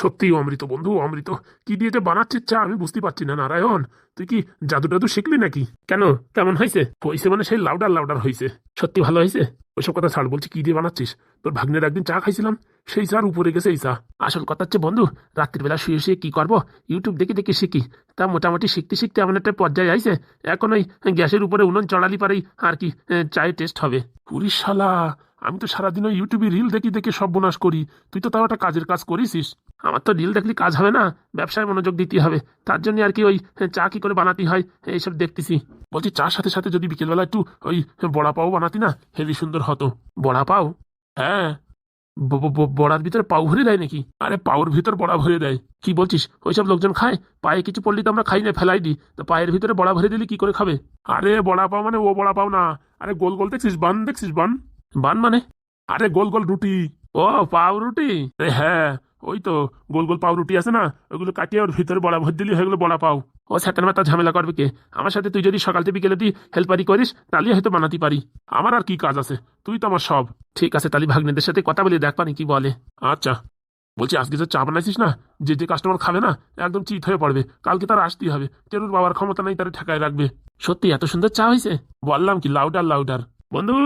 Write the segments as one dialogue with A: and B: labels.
A: সত্যি অমৃত বন্ধু অমৃত। কি দিয়ে যে বানাচ্ছিস? চা আমি বুঝতে পারছি না, নারায়ণ। তুই কি জাদু টাদু শিখলি নাকি? কেন? কেমন হয়েছে? হয়েছে মানে সেই লাউডার লাউডার হয়েছে। সত্যি ভালো হয়েছে? ওইসব কথা ছাড়, বলছি কি দিয়ে বানাচ্ছিস? তোর ভাগ্নের একদিন চা খাইছিলাম, সেই চার উপরে গেছে এই চা। আসল কথা হচ্ছে, বন্ধু, রাত্রিবেলা শুয়ে শুয়ে কি করব? ইউটিউব দেখে দেখে শিখি। তা মোটামুটি শিখতে শিখতে এমন একটা পর্যায়ে আইছে, এখন ওই গ্যাসের উপরে উনুন চড়ালি পারেই আর কি চায়ের টেস্ট হবে। পুরিশ শালা আমি তো সারাদিন ওই ইউটিউবে রিল দেখি দেখে সব বোনাস করি। তুই তো তাও একটা কাজের কাজ করিসিস আমার তো রিল দেখলে কাজ হবে না। ব্যবসায় মনোযোগ দিতে হবে। তার জন্য আর কি ওই চা কি করে বানাতে হয় এইসব দেখতেছি। বলছি, চার সাথে সাথে যদি বিকেলবেলা একটু ওই বড়া পাও বানাতি না? হেভি সুন্দর হতো। বড়া পাও? হ্যাঁ। বড়ার ভিতরে পাউ ভরে দেয় নাকি? আরে পাউর ভিতর বড়া ভরে দেয়। কি বলছিস? ওইসব লোকজন খায়? পায়ে কিছু পড়লি তো আমরা খাই না, ফেলাই দিই। তো পায়ের ভিতরে বড়া ভরে দিলে কি করে খাবে? আরে, বড়া পাও মানে ও বড়া পাও না। আরে, গোল গোল দেখছিস? বান দেখছিস? বান? বান মানে? আরে গোল গোল রুটি। ও পাউ রুটি হ্যাঁ ওই তো গোল গোল পাউ রুটি আছে না ওগুলো কাটিয়ে ওর ভিতরে বড়া ভর দিলি হয়ে গেলো বড়া পাও। ও স্যাটার মাথা ঝামেলা করবে কে? আমার সাথে তুই যদি সকাল থেকে বিকেলে তুই হেল্পারি করিস তাহলে হয়তো বানাতে পারি। আমার আর কি কাজ আছে? তুই তো আমার সব। ঠিক আছে তাহলে ভাগ্নেদের সাথে কথা বলে দেখ পানি কি বলে। আচ্ছা। বলছি আজকে যে চা বানাইছিস না যে যে কাস্টমার খাবে না একদম চিত হয়ে পড়বে। কালকে তার আসতেই হবে। টেরুর বাবার ক্ষমতা নেই তার ঠেকায় রাখবে। সত্যি এত সুন্দর চা হয়েছে বললাম কি লাউডার লাউডার বন্ধু!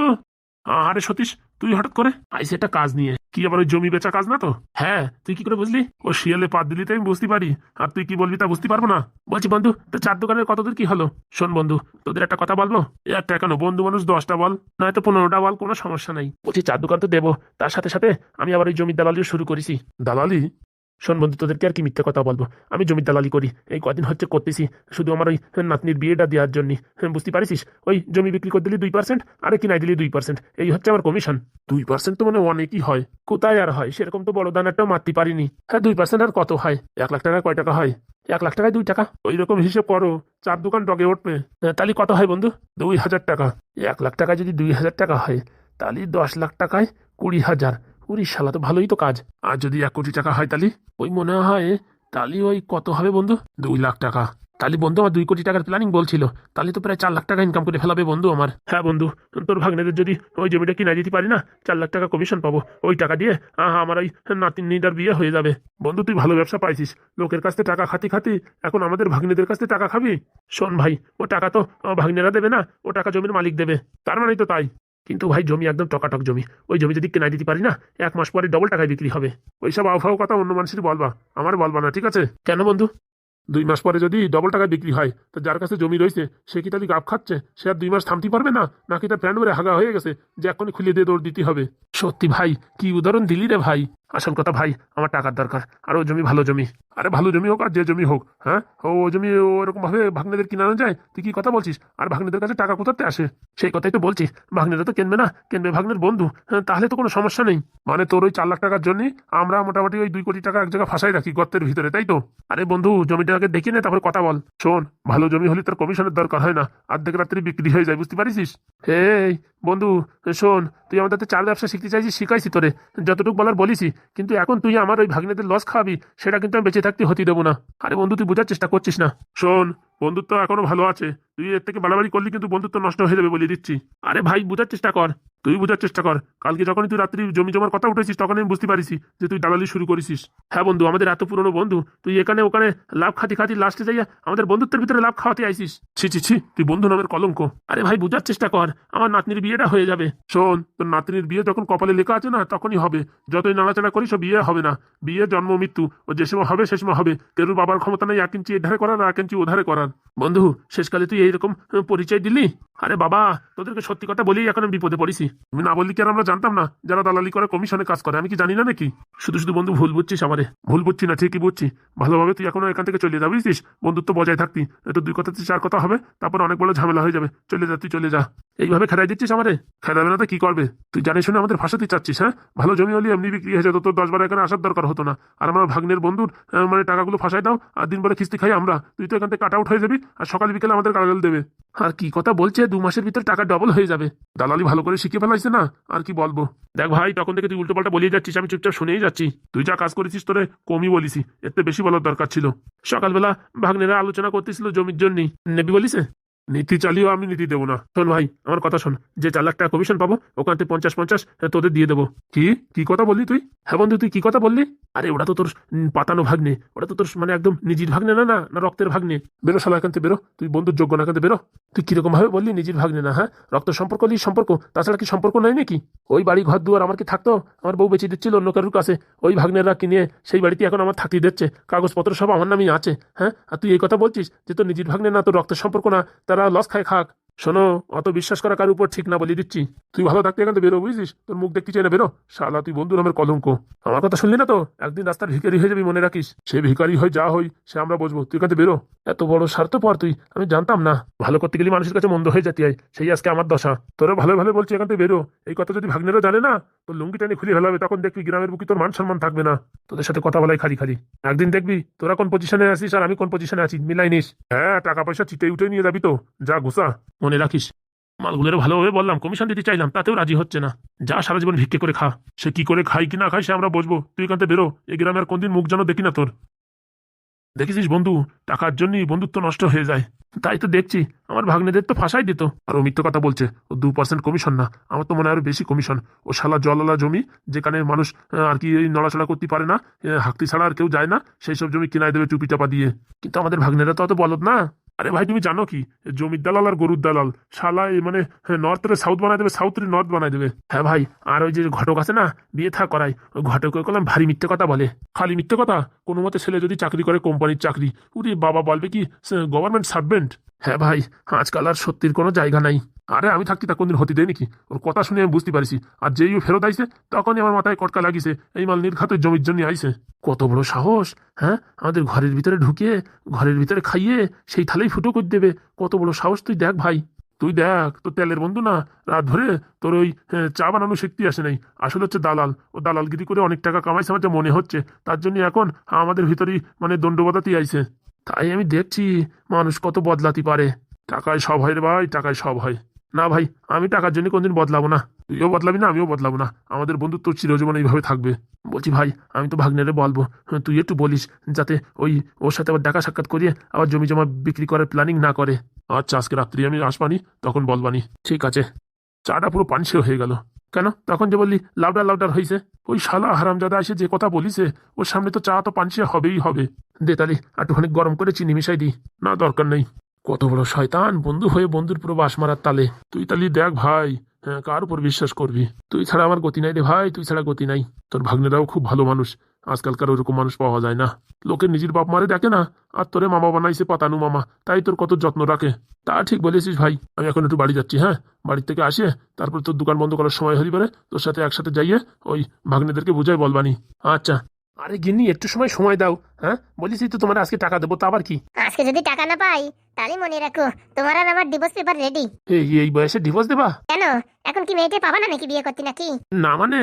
A: আরে সতীশ, তুই হঠাৎ করে? আইসে একটা কাজ নিয়ে। কি আবার ওই জমি বেচা কাজ না তো? হ্যাঁ তুই কি করে বুঝলি? ও শিয়ালে পাত দিলি তো আমি বুঝতে পারি। আর তুই কি বলবি তা বুঝতে পারব না? বলছি, বন্ধু তো চার দোকানের কতদূর কি হলো? শোন বন্ধু, তোদের একটা কথা বলব? একটা কেন, বন্ধু মানুষ দশটা বল, নয়তো পনেরোটা বল, কোনো সমস্যা নাই। বলছি, চার দোকান তো দেবো। তার সাথে সাথে আমি আবার ওই জমির দালালিও শুরু করেছি। দালালি? শোন বন্ধু তোদেরকে আর কি মিথ্যে কথা বলব। আমি জমির দালালি করি এই কদিন হচ্ছে করতেছি। শুধু আমার ওই নাতনির বিয়েটা দেওয়ার জন্য। বুঝতে পারিস ওই জমি বিক্রি করে দিলি দুই পার্সেন্ট আরে কিনাই দিলি দুই পার্সেন্ট এই হচ্ছে আমার কমিশন দুই পার্সেন্ট তো মানে অনেকই হয়। কোথায় আর হয়? সেরকম তো বড় দানারটাও মারতে পারিনি। হ্যাঁ দুই পার্সেন্ট আর কত হয়? এক লাখ টাকা কয় টাকা হয়? এক লাখ টাকায় দুই টাকা? ওই রকম হিসেব করো চার দোকান ডগে উঠবে। হ্যাঁ, তাহলে কত হয় বন্ধু? দুই হাজার টাকা। এক লাখ টাকায় যদি দুই হাজার টাকা হয় তাহলে দশ লাখ টাকায় কুড়ি হাজার। কুড়ি শালা, তো ভালোই তো কাজ। আর যদি এক কোটি টাকা হয় তাহলে ওই মনে হয় তাহলে ওই কত হবে বন্ধু? দুই লাখ টাকা। তাহলে বন্ধু, আমার দুই কোটি টাকার প্ল্যানিং বলছিল। তাহলে তো প্রায় চার লাখ টাকা ইনকাম করে ফেলাবে বন্ধু আমার। হ্যাঁ বন্ধু, তোর ভাগ্নেদের যদি ওই জমিটা কিনা দিতে পারি না, চার লাখ টাকা কমিশন পাবো। ওই টাকা দিয়ে, আহা, আমার ওই নাতিন নিদার বিয়ে হয়ে যাবে। বন্ধু, তুই ভালো ব্যবসা পাইছিস। লোকের কাছ থেকে টাকা খাতি খাতি, এখন আমাদের ভাগ্নেদের কাছ থেকে টাকা খাবি? শোন ভাই, ও টাকা তো ভাগ্নেরা দেবে না, ও টাকা জমির মালিক দেবে। তার মানেই তো তাই। কিন্তু ভাই জমি একদম টকাটক জমি। ওই জমি যদি কেনাই দিতে পারি না এক মাস পরে ডবল টাকায় বিক্রি হবে। ওইসব আবহাওয়া কথা অন্য মানুষের বলবা আমার বলবা না ঠিক আছে? কেন বন্ধু? দুই মাস পরে যদি ডবল টাকায় বিক্রি হয় তো যার কাছে জমি রয়েছে সে কি তাহলে গাপ খাচ্ছে? সে আর দুই মাস থামতে পারবে না? নাকি তার প্যান্ট মেরে হাগা হয়ে গেছে যে এখনই খুলে দিয়ে দৌড় দিতে হবে? সত্যি ভাই কি উদাহরণ দিলি রে ভাই। আসল কথা ভাই আমার টাকার দরকার। আর ও জমি ভালো জমি। আরে ভালো জমি হোক আর যে জমি হোক হ্যাঁ? ও জমি ওরকম ভাবে ভাগ্নেদের কিনানো যায়? তুই কি কথা বলছিস? আর ভাগ্নেদের কাছে টাকা কোথাতে আসে? সেই কথাই তো বলছি। ভাগ্নেরা তো কিনবে না? কিনবে ভাগ্নের বন্ধু? হ্যাঁ, তাহলে তো কোনো সমস্যা নেই। মানে তোর ওই চার লাখ টাকার জন্য আমরা মোটামুটি ওই দুই কোটি টাকা এক জায়গায় ফাঁসাই রাখি গর্তের ভিতরে তাই তো? আরে বন্ধু জমিটাকে দেখি না তারপরে কথা বল। শোন ভালো জমি হলে তোর কমিশনের দরকার হয় না। অর্ধেক রাত্রি বিক্রি হয়ে যায় বুঝতে পারিস হে বন্ধু শোন তুই আমাদের চার ব্যবসা শিখতে চাইছিস শিখাইছি তোরে। যতটুকু বলার বলিসি কিন্তু এখন তুই আমার ওই ভাগ্নেদের লস খাওয়াবি, সেটা কিন্তু আমি বেঁচে থাকতে হতে দেবো না। আরে বন্ধু, তুই বোঝার চেষ্টা করছিস না। শোন, বন্ধুত্ব এখনও ভালো আছে। তুই এর থেকে বাড়াবাড়ি করলি কিন্তু বন্ধুত্ব নষ্ট হয়ে যাবে বলে দিচ্ছি। আরে ভাই, বোঝার চেষ্টা কর। তুই বোঝার চেষ্টা কর। কালকে যখনই তুই রাত্রি জমি জমার কথা উঠেছিস তখন আমি বুঝতে পারিস যে তুই দালালি শুরু করেছিস। হ্যাঁ বন্ধু, আমাদের এত পুরনো বন্ধু, তুই এখানে ওখানে লাভ খাতি খাতি লাস্টে যাইয়া আমাদের বন্ধুত্বের ভিতরে লাভ খাওয়াতে আইসিস। ছি ছি ছি, তুই বন্ধু নামের কলঙ্ক। আরে ভাই, বোঝার চেষ্টা কর। আমার নাতনির বিয়েটা হয়ে যাবে। শোন, তোর নাতনির বিয়ে যখন কপালে লেখা আছে না, তখনই হবে। যতই নাড়াচাড়া করিস ও বিয়ে হবে না। বিয়ে, জন্ম, মৃত্যু। ও যে সময় হবে, সে সময় হবে। কেউ বাবার ক্ষমতা নেই এক ইঞ্চি এধারে করার এক ইঞ্চি ওধারে করার বন্ধু, শেষকালে তুই এইরকম পরিচয় দিলি? আরে বাবা, তোদেরকে সত্যি কথা বলেই এখন আমি বিপদে পড়েছি। তুমি না বললি কি আর আমরা জানতাম না? যারা দালালি করে, কমিশনে কাজ করে, আমি কি জানি না নাকি? শুধু শুধু বন্ধু, ভুল বুঝছিস আমারে। ভুল বুঝছি না, ঠিকই বুঝছি। ভালোভাবে তুই এখনও এখান থেকে চলে যা, বুঝছিস? বন্ধুত্ব বজায় থাকবি। একটু দুই কথা চার কথা হবে, তারপর অনেক বড় ঝামেলা হয়ে যাবে। চলে যা, তুই চলে যা। এইভাবে খেলাই দিচ্ছিস আমারে? খেলাবে না তো কি করবে? তুই জানিস শুনে আমাদের ফাঁসাতে চাচ্ছিস হ্যাঁ? ভালো জমি হলে এমনি বিক্রি হয়ে যেত তোর দশ বার এখানে আসার দরকার হতো না। আর আমার ভাগ্নের বন্ধুর মানে টাকাগুলো ফাঁসাই দাও, আর দিন পরে কিস্তি খাই আমরা। তুই তো এখান থেকে কাট আউট হয়ে যাবি, আর সকাল বিকেলে আমাদের কারাগাল দেবে। আর কি কথা বলছে, দু মাসের ভিতরে টাকা ডবল হয়ে যাবে। দালালি ভালো করে শিখে ফেলাইছে না, আর কি বলব? দেখ ভাই, তখন থেকে তুই উল্টো পাল্টা বলিয়ে যাচ্ছিস, আমি চুপচাপ শুনেই যাচ্ছি। তুই যা কাজ করেছিস তোরে কমই বলিসি থেকে বেশি বলার দরকার ছিল। সকালবেলা ভাগ্নেরা আলোচনা করতেছিল জমির জন্য নেবি বলিসে? নীতি চালিয়েও আমি নীতি দেবো না। শোন ভাই আমার কথা শোন। যে চার লাখ টাকা কমিশন পাবো ওখান থেকে পঞ্চাশ পঞ্চাশ আহ, তোদের দিয়ে দেবো। কি? কি কথা বললি তুই? হ্যাঁ বন্ধু তুই কি কথা বললি? আরে ওটা তো তোর পাতানো ভাগ্নে। ওটা তো তোর মানে একদম নিজের ভাগ্নে না না না রক্তের ভাগ্নে। বেরো শালা এখান থেকে বেরো। তুই বন্ধুর যোগ্য না এখান বেরো। তুই কীরকম ভাবে বললি নিজের ভাগ্নে না হ্যাঁ? রক্ত সম্পর্ক হলেই সম্পর্ক তাছাড়া কি সম্পর্ক নাই নাকি? ওই বাড়ি ঘর দুয়ার আমার কি থাকতো? আমার বউ বেঁচে দিচ্ছিল অন্য কারোর কাছে। ওই ভাগ্নেরা কিনে সেই বাড়িতে এখন আমার থাকতে দিচ্ছে? কাগজপত্র সব আমার নামেই আছে হ্যাঁ? আর তুই এই কথা বলছিস যে তোর নিজের ভাগ্নে না তোর রক্তের সম্পর্ক না তারা লস খায় খাক শোনো, অত বিশ্বাস করা কার উপর ঠিক না বলে দিচ্ছি। তুই ভালো থাকতে এখান থেকে বেরো, বুঝছিস? তোর মুখ দেখতে চাই না, বেরো। শালা, তুই বন্ধু নামের কলঙ্ক। আমার কথা শুনলি না তো? একদিন রাস্তার ভিখারি হয়ে যাবি মনে রাখিস। সে ভিখারি হয়ে, যা হই সে আমরা বুঝব তুই থেকে বেরো। এত বড় স্বার্থপর তুই, আমি জানতাম না। ভালো করতে গেলে মানুষের কাছে মন্দ হয়ে যেতে হয়, সেই আজকে আমার দশা। তোরা ভালো ভালো বলছি, এখান থেকে বেরো। এই কথা যদি ভাগ্নেরা জানে না, তোর লুঙ্গি টানি খুলে ফেলাবে, তখন দেখবি গ্রামের বুকি তোর মান সম্মান থাকবে না। তোদের সাথে কথা বলাই খালি খালি। একদিন দেখবি তোরা কোন পজিশনে আছিস আর আমি কোন পজিশনে আছি, মিলাই নিস। হ্যাঁ টাকা পয়সা চিটে উঠে নিয়ে যাবি তো। যা ঘুষা মনে রাখিস। মালগুলোর ভালোভাবে বললাম কমিশন দিতে চাইলাম, তাতেও রাজি হচ্ছে না। যা সারা জীবন ভিক্ষে করে খা। সে কি করে খাই কি না খাই সে আমরা বসবো তুই থেকে বেরো এই গ্রামে আর কোনদিন মুখ যেন দেখি না তোর। দেখেছিস বন্ধু, টাকার জন্যই বন্ধুত্ব নষ্ট হয়ে যায়। তাই তো দেখছি, আমার ভাগ্নেদের তো ফাঁসাই দিত। আর ও কথা বলছে, ও দু পার্সেন্ট কমিশন না। আমার তো মনে হয় বেশি কমিশন ও শালা জলালা জমি, যেখানে মানুষ আর কি নড়াচড়া করতে পারে না হাঁকতি ছাড়া আর কেউ যায় না, সেই সব জমি কিনাই দেবে চুপি চাপা দিয়ে। কিন্তু আমাদের ভাগ্নেরা তো অত বলদ না। আরে ভাই, তুমি জানো কি? জমির দালাল আর গরুর দালাল। শালা মানে নর্থ রে সাউথ বানাই দেবে সাউথ রে নর্থ বানাই দেবে। হ্যাঁ ভাই, আর ওই যে ঘটক আছে না, বিয়ে থা করাই ওই ঘটকে করলাম ভারী মিথ্যে কথা বলে। খালি মিথ্যে কথা? কোনো মতে ছেলে যদি চাকরি করে কোম্পানির চাকরি, উরি বাবা বলবে কি গভর্নমেন্ট সার্ভেন্ট হ্যাঁ ভাই, আজকাল আর সত্যির কোনো জায়গা নাই। আরে আমি থাকতে তা কোনদিন হতে দেয় নাকি ওর কথা শুনে আমি বুঝতে পারছি। আর যেই ও ফেরত আইসে তখনই আমার মাথায় কটকা লাগিছে। এই মাল নির্ঘাতের জমির জন্য আইসে কত বড় সাহস হ্যাঁ? আমাদের ঘরের ভিতরে ঢুকিয়ে ঘরের ভিতরে খাইয়ে সেই থালেই ফুটো করে দেবে। কত বড় সাহস তুই দেখ ভাই। তুই দেখ তোর তেলের বন্ধু না। রাত ধরে তোর ওই হ্যাঁ, চা বানানো শিখতে আসে নাই। আসলে হচ্ছে দালাল। ও দালালগিরি করে অনেক টাকা কামাইছে আমার মনে হচ্ছে। তার জন্য এখন আমাদের ভিতরেই মানে দণ্ডবাদাতি আইছে। তাই আমি দেখছি মানুষ কত বদলাতে পারে। টাকায় সব হয় রে ভাই টাকায় সব হয়। না ভাই আমি টাকার জন্য কোনদিন বদলাবো না। তুইও বদলাবি না আমিও বদলাবো না। আমাদের বন্ধুত্ব চিরজীবন এইভাবে থাকবে। বলছি ভাই আমি তো ভাগ্নেরে বলব। হ্যাঁ, তুই একটু বলিস যাতে ওই ওর সাথে আবার দেখা সাক্ষাৎ করিয়ে আবার জমি জমা বিক্রি করার প্ল্যানিং না করে। আচ্ছা আজকে রাত্রি আমি আসবানি তখন বলবানি। ঠিক আছে। চাটা পুরো পানসেও হয়ে গেল। কেন? তখন যে বললি লাউডার লাউডার হয়েছে ওই শালা হারামজাদা এসে যে কথা বলিছে ওর সামনে তো চা তো পানসে হবেই হবে। দে তালি একটুখানি গরম করে চিনি মিশাই দিই। না দরকার নেই। কত বড় শয়তান, বন্ধু হয়ে বন্ধুর পুরো বাস মারার তালে। তুই তালি দেখ ভাই হ্যাঁ কার উপর বিশ্বাস করবি? তুই ছাড়া আমার গতি নাই রে ভাই, তুই ছাড়া গতি নাই। তোর ভাগ্নেরাও খুব ভালো মানুষ, আজকালকার ওরকম মানুষ পাওয়া যায় না। লোকের নিজের বাপ মারে দেখে না, আর তোরে মামা বানাইছে পাতানু মামা, তাই তোর কত যত্ন রাখে। তা ঠিক বলেছিস ভাই, আমি এখন একটু বাড়ি যাচ্ছি হ্যাঁ? বাড়ির থেকে আসে তারপর তোর দোকান বন্ধ করার সময় হলি পারে তোর সাথে একসাথে যাইয়ে ওই ভাগ্নেদেরকে বুঝাই বলবানি। আচ্ছা আরে গিন্নি একটু সময় সময় দাও হ্যাঁ? বলিস তো তোমার আজকে টাকা দেবো তা আবার কি?
B: আজকে যদি টাকা না পাই তাহলে মনে রাখো তোমার আর আমার ডিভোর্স পেপার রেডি
A: এই এই বয়সে ডিভোর্স দেবা?
B: কেন? এখন কি মেয়েকে পাবা না নাকি বিয়ে করতে নাকি?
A: না মানে